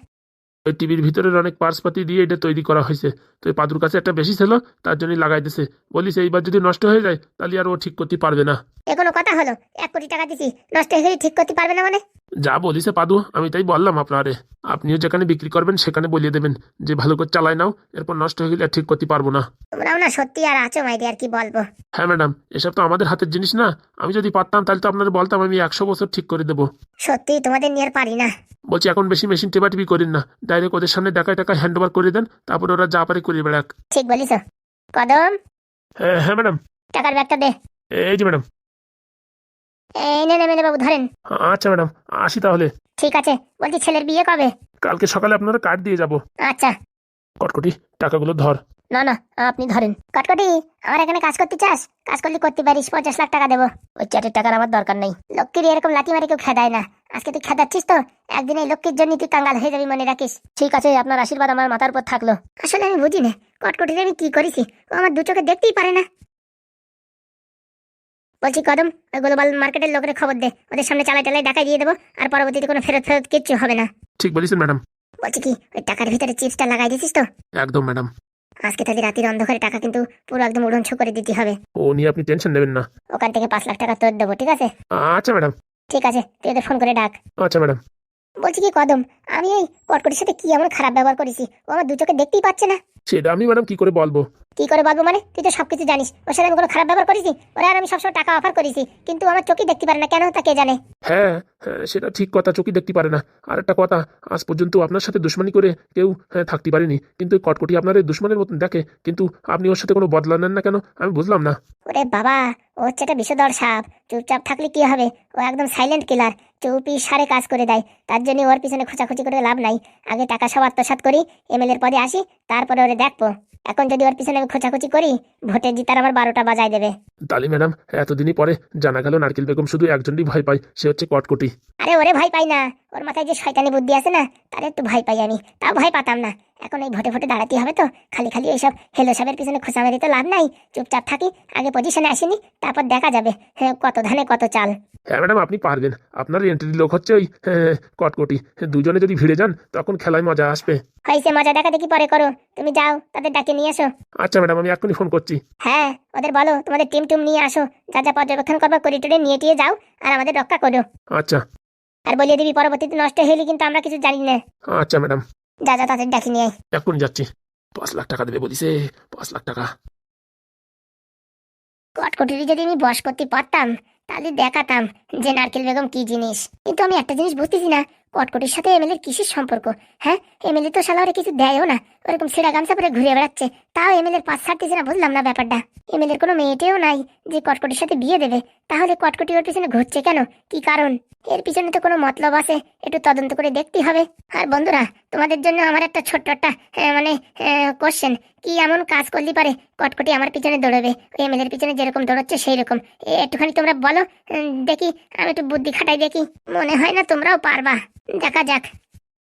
A: ওই টিভির ভিতরের অনেক পার্সপাতি দিয়ে এটা তৈরি করা হয়েছে। তো এই পাদুর কাছে একটা বেশি ছিল তার জন্যই লাগাই দিছে বলিস এইবার যদি নষ্ট হয়ে যায় তাহলে আর ও ঠিক করতে পারবে না।
B: এ কোনো কথা হলো? এক কোটি টাকা দিছি নষ্ট হয়ে গেলে ঠিক করতে পারবে না মানে?
A: যা বলিছে পাদু আমি তাই বললাম আপনারে। আপনিও যেখানে বিক্রি করবেন সেখানে বলিয়ে দেবেন। যে ভালো করে চালাই নাও এরপর নষ্ট হয়ে গেলে আর ঠিক করতে পারব না।
B: তোমরাও না সত্যি আর আছো মাইদি আর কি বলব?
A: হ্যাঁ ম্যাডাম এসব তো আমাদের হাতের জিনিস না। আমি যদি পারতাম তাহলে তো আপনারা বলতাম আমি একশো বছর ঠিক করে দেবো।
B: সত্যি তোমাদের নিয়ে আর পারি না।
A: বলছি এখন বেশি মেশিন টেপাটিপি করেন না। ডাইরেক্ট ওদের সামনে টাকায় টাকা হ্যান্ড ওভার করে দেন তারপরে ওরা যা পারে করে বেড়াক।
B: ঠিক বলিস কদম
A: হ্যাঁ হ্যাঁ ম্যাডাম।
B: টাকার ব্যাগটা দে।
A: এই যে ম্যাডাম।
B: এই নে নেমে বাবু ধরেন।
A: আচ্ছা ম্যাডাম আসি তাহলে।
B: ঠিক আছে বলছি ছেলের বিয়ে কবে?
A: কালকে সকালে আপনারা কার্ড দিয়ে যাব।
B: আচ্ছা।
A: কটকটি টাকাগুলো ধর।
B: না না আপনি ধরেন। কটকটি আমার এখানে কাজ করতে চাস? কাজ করলে করতে পারিস পঞ্চাশ লাখ টাকা দেবো। ওই চারটের টাকার আমার দরকার নেই। লক্ষ্মীর এরকম লাঠি মারি কেউ খেদায় না। আজকে তুই খেদাচ্ছিস তো? একদিন এই লক্ষ্মীর জন্য তুই কাঙ্গাল হয়ে যাবি মনে রাখিস। ঠিক আছে আপনার আশীর্বাদ আমার মাথার উপর থাকল। আসলে আমি বুঝি না কটকটির আমি কি করেছি? ও আমার দু চোখে দেখতেই পারে না। বলছি কদম ওই গ্লোবাল মার্কেটের লোকের খবর দে। ওদের সামনে চালাই টালাই ডাকাই দিয়ে দেবো আর পরবর্তীতে কোনো ফেরত ফেরত কিচ্ছু হবে না।
A: ঠিক বলেছেন ম্যাডাম।
B: বলছি কি ওই টাকার ভিতরে চিপসটা লাগাই দিছিস তো?
A: একদম ম্যাডাম।
B: আজকে তাহলে রাতের অন্ধকারে টাকা কিন্তু পুরো একদম উড়নছ করে দিতে হবে।
A: ও নিয়ে আপনি টেনশন নেবেন না।
B: ওখান থেকে পাঁচ লাখ টাকা তোর দেবো ঠিক আছে?
A: আচ্ছা ম্যাডাম।
B: ঠিক আছে তুই ওদের ফোন করে ডাক।
A: আচ্ছা ম্যাডাম।
B: বলছি কি কদম আমি এই কটকটির সাথে কি এমন খারাপ ব্যবহার করেছি? ও আমার দু চোখে দেখতেই পাচ্ছে না।
A: সেটা আমি ম্যাডাম কি করে বলব?
B: কি করে বলব মানে? তুই তো সবকিছু জানিস। ওর সাথে আমি কোনো খারাপ ব্যবহার করেছি ওরা আর আমি সবসময় টাকা অফার করেছি কিন্তু আমার চোখই দেখতে পারে না। কেন? তা কে জানে?
A: হ্যাঁ হ্যাঁ সেটা ঠিক কথা। চোখই দেখতে পারে না। আর একটা কথা আজ পর্যন্ত আপনার সাথে দুশ্মনী করে কেউ হ্যাঁ, থাকতে পারেনি। কিন্তু ওই কটকটি আপনার এই দুশ্মনের মতন দেখে। কিন্তু আপনি ওর সাথে কোনো বদলা নেন না কেন? আমি বুঝলাম না।
B: ওরে বাবা ও হচ্ছে একটা বিষধর সাপ। চুপচাপ থাকলে কি হবে? ও একদম সাইলেন্ট কিলার চৌপি সারে কাজ করে দেয়। তার জন্য ওর পিছনে খোঁচাখুচি করে লাভ নাই। আগে টাকা সব আত্মসাৎ করি এমএলএ এর পদে আসি তারপরে ওরে দেখব। এখন যদি ওর পিছনে আমি খোঁচাখুচি করি ভোটে জিতার আমার বারোটা বাজায় দেবে।
A: তালি ম্যাডাম এতদিনই পরে জানা গেল নারকেল বেগম শুধু একজনই ভয় পায় সে হচ্ছে কটকটি।
B: আরে ওরে ভয় পাই না। ওর মাথায় যে শয়তানি বুদ্ধি আছে না তার একটু ভয় পাই আমি। তাও ভয় পাতাম না। এখন এই ভোটে ভোটে দাঁড়াতে হবে তো। খালি খালি এইসব হেলো সাহেবের পিছনে খোঁচা মেরে তো লাভ নাই। চুপচাপ থাকি আগে পজিশনে আসিনি তারপর দেখা যাবে। হ্যাঁ কত ধানে কত চাল।
A: হ্যাঁ ম্যাডাম আপনি পারবেন। আপনার এন্ট্রি লোক হচ্ছে ওই হ্যাঁ, কটকটি। দুজনে যদি ভিড়ে যান তখন খেলায় মজা আসবে।
B: হয়েছে মজা দেখা দেখি পরে করো? তুমি যাও তাদের ডাকে নিয়ে এসো।
A: আচ্ছা ম্যাডাম আমি এক্ষুনি ফোন করছি।
B: হ্যাঁ ওদের বলো তোমাদের টিম টুম নিয়ে আসো। যা যা পর্যবেক্ষণ করবা করিডোরে নিয়ে টিয়ে যাও আর আমাদের রক্ষা করো।
A: আচ্ছা।
B: আর বলিয়ে দিবি পরবর্তীতে নষ্ট হইলে কিন্তু আমরা কিছু জানি না।
A: আচ্ছা ম্যাডাম।
B: যা যা তাদের ডাকি নিয়ে।
A: এক্ষুনি যাচ্ছি পাঁচ লাখ টাকা দেবে বলিছে পাঁচ লাখ টাকা
B: কটকটিরি যদি আমি বস করতে পারতাম তাহলে দেখাতাম যে নারকেল বেগম কি জিনিস। কিন্তু আমি একটা জিনিস বুঝতেছি না, কটকটির সাথে এমএলএ কিসের সম্পর্ক হ্যাঁ? এমএলএ তো শালা ওরা কিছু দেয়ও না, ওরকম ছেঁড়া গামছা পরে ঘুরে বেড়াচ্ছে, তাও এমএলএর পাশ ছাড়তেছে না বুঝলাম না ব্যাপারটা। এমএলএর কোনো মেয়েটেও নাই যে কটকটির সাথে বিয়ে দেবে, তাহলে কটকটি ওর পিছনে ঘুরছে কেন? কি কারণ? এর পিছনে তো কোনো মতলব আছে, একটু তদন্ত করে দেখতে হবে। আর বন্ধুরা, তোমাদের জন্য আমার একটা ছোট্ট একটা মানে কোশ্চেন কি এমন কাজ করলে পারে কটকটি আমার পিছনে দৌড়বে? ওই এমএলএর পিছনে যেরকম দৌড়চ্ছে সেই রকম একটুখানি তোমরা বলো। দেখি আমি একটু বুদ্ধি খাটাই দেখি। মনে হয় না তোমরাও পারবা। দেখা যাক।